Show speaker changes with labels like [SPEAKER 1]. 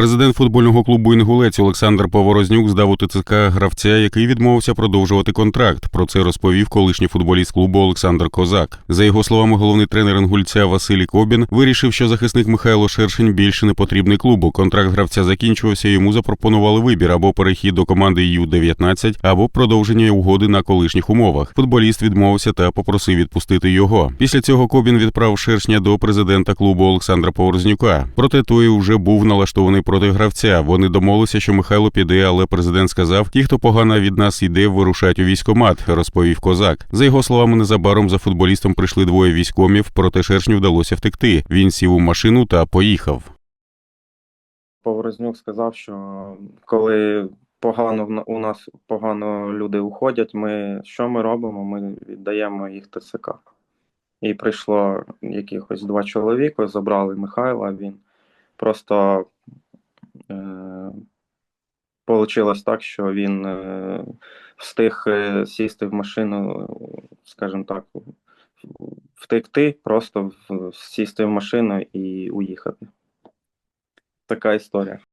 [SPEAKER 1] Президент футбольного клубу Інгулець Олександр Поворознюк здав у ТЦК гравця, який відмовився продовжувати контракт. Про це розповів колишній футболіст клубу Олександр Козак. За його словами, головний тренер інгульця Василій Кобін вирішив, що захисник Михайло Шершень більше не потрібний клубу. Контракт гравця закінчувався. Йому запропонували вибір або перехід до команди Ю-19, або продовження угоди на колишніх умовах. Футболіст відмовився та попросив відпустити його. Після цього Кобін відправив шершня до президента клубу Олександра Поворознюка. Проте той вже був налаштований проти гравця. Вони домовилися, що Михайло піде, але президент сказав: ті, хто погано від нас йде, вирушать у військомат, розповів козак. За його словами, незабаром за футболістом прийшли двоє військомів, проте шершню вдалося втекти. Він сів у машину та поїхав.
[SPEAKER 2] Поворознюк сказав, що коли погано у нас погано люди уходять, ми що ми робимо? Ми віддаємо їх ТЦК. І прийшло якихось два чоловіка, забрали Михайла. Він просто Получилось так, що він е, встиг е, сісти в машину, скажімо так, втекти, просто сісти в машину і уїхати. Така історія.